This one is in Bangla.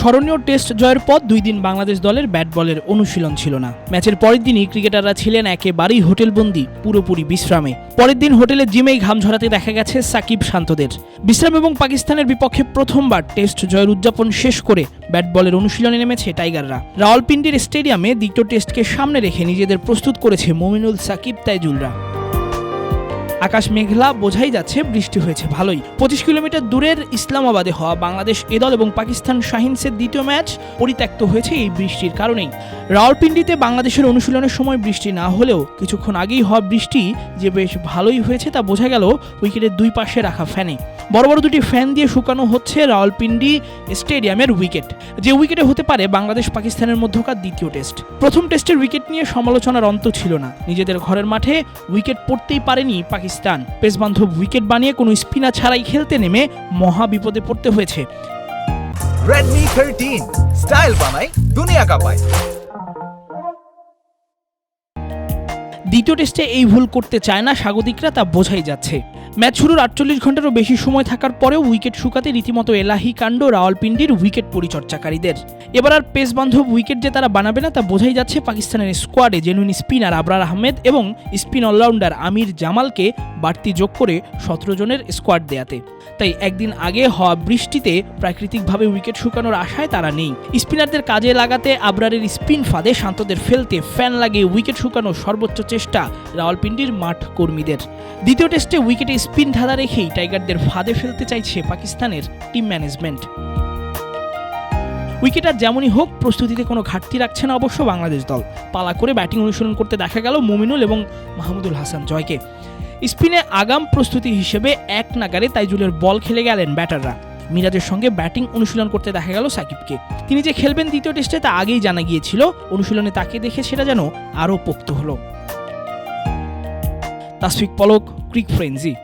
স্মরণীয় টেস্ট জয়ের পর দুই দিন বাংলাদেশ দলের ব্যাট বলের অনুশীলন ছিল না। ম্যাচের পরের দিনই ক্রিকেটাররা ছিলেন একেবারেই হোটেলবন্দি, পুরোপুরি বিশ্রামে। পরের দিন হোটেলে জিমেই ঘাম ঝরাতে দেখা গেছে সাকিব শান্তদের। বিশ্রাম এবং পাকিস্তানের বিপক্ষে প্রথমবার টেস্ট জয়ের উদযাপন শেষ করে ব্যাট বলের অনুশীলনে নেমেছে টাইগাররা। রাওয়ালপিন্ডির স্টেডিয়ামে দ্বিতীয় টেস্টকে সামনে রেখে নিজেদের প্রস্তুত করেছে মমিনুল সাকিব, তাইজুলরা। আকাশ মেঘলা, বোঝাই যাচ্ছে বৃষ্টি হয়েছে, ভালোই। পঁচিশ কিলোমিটার দূরের ইসলামাবাদে হওয়া বাংলাদেশ এদল দল এবং পাকিস্তান শাহিনসের দ্বিতীয় ম্যাচ পরিত্যক্ত হয়েছে এই বৃষ্টির কারণেই। রাওয়ালপিন্ডিতে বাংলাদেশের অনুশীলনের সময় বৃষ্টি না হলেও কিছুক্ষণ আগেই হওয়া বৃষ্টি যে বেশ ভালোই হয়েছে তা বোঝা গেল উইকেটের দুই পাশে রাখা ফ্যানে। বড় বড় দুটি ফ্যান দিয়ে শুকানো হচ্ছে রাওয়ালপিন্ডি স্টেডিয়ামের উইকেট যে উইকেটে হতে পারে বাংলাদেশ পাকিস্তানের মধ্যকার দ্বিতীয় টেস্ট প্রথম টেস্টের উইকেট নিয়ে সমালোচনার অন্ত ছিল না। নিজেদের ঘরের মাঠে উইকেট পড়তেই পারেনি পাকিস্তান। পেসবান্ধব উইকেট বানিয়ে কোনো স্পিনার ছাড়াই খেলতে নেমে মহা বিপদে পড়তে হয়েছে। Redmi 13 স্টাইল বানাই দুনিয়া কাঁপায়। দ্বিতীয় টেস্টে এই ভুল করতে চায় না স্বাগতিকরা তা বোঝাই যাচ্ছে। ম্যাচ শুরুর আটচল্লিশ ঘন্টারও বেশি সময় থাকার পরেও উইকেট শুকাতে রীতিমতো এলাহি কাণ্ড রাওয়ালপিন্ডির উইকেট পরিচর্চাকারীদের এবার আর পেস বান্ধব উইকেট যে তারা বানাবে না তা বোঝাই যাচ্ছে পাকিস্তানের স্কোয়াডে জেনুইন স্পিনার আবরার আহমেদ এবং স্পিন অলরাউন্ডার আমির জামালকে বাড়তি যোগ করে সতেরো জনের স্কোয়াড দেয়াতে। তাই একদিন আগে হওয়া বৃষ্টিতে প্রাকৃতিকভাবে উইকেট শুকানোর আশায় তারা নেই। স্পিনারদের কাজে লাগাতে আবরারের স্পিন ফাঁদে শান্তদের ফেলতে ফ্যান লাগিয়ে উইকেট শুকানোর সর্বোচ্চ চেষ্টা রাওয়ালপিন্ডির মাঠ কর্মীদের। দ্বিতীয় টেস্টে উইকেটে স্পিন ধাঁধা রেখেই টাইগারদের ফাঁদে ফেলতে চাইছে পাকিস্তানের টিম ম্যানেজমেন্ট উইকেটার যেমনই হোক, প্রস্তুতিতে কোনো ঘাটতি রাখছে না অবশ্য বাংলাদেশ দল। পালা করে ব্যাটিং অনুশীলন করতে দেখা গেল মুমিনুল এবং মাহমুদুল হাসান জয়কে। স্পিনে আগাম প্রস্তুতি হিসেবে এক নাগারে তাইজুলের বল খেলে গেলেন ব্যাটাররা। মিরাজের সঙ্গে ব্যাটিং অনুশীলন করতে দেখা গেল সাকিবকে। তিনি যে খেলবেন দ্বিতীয় টেস্টে তা আগেই জানা গিয়েছিল। অনুশীলনে তাকে দেখে সেটা যেন আরও পোক্ত হলো। তাসফিক পলক, ক্রিক ফ্রেন্সি।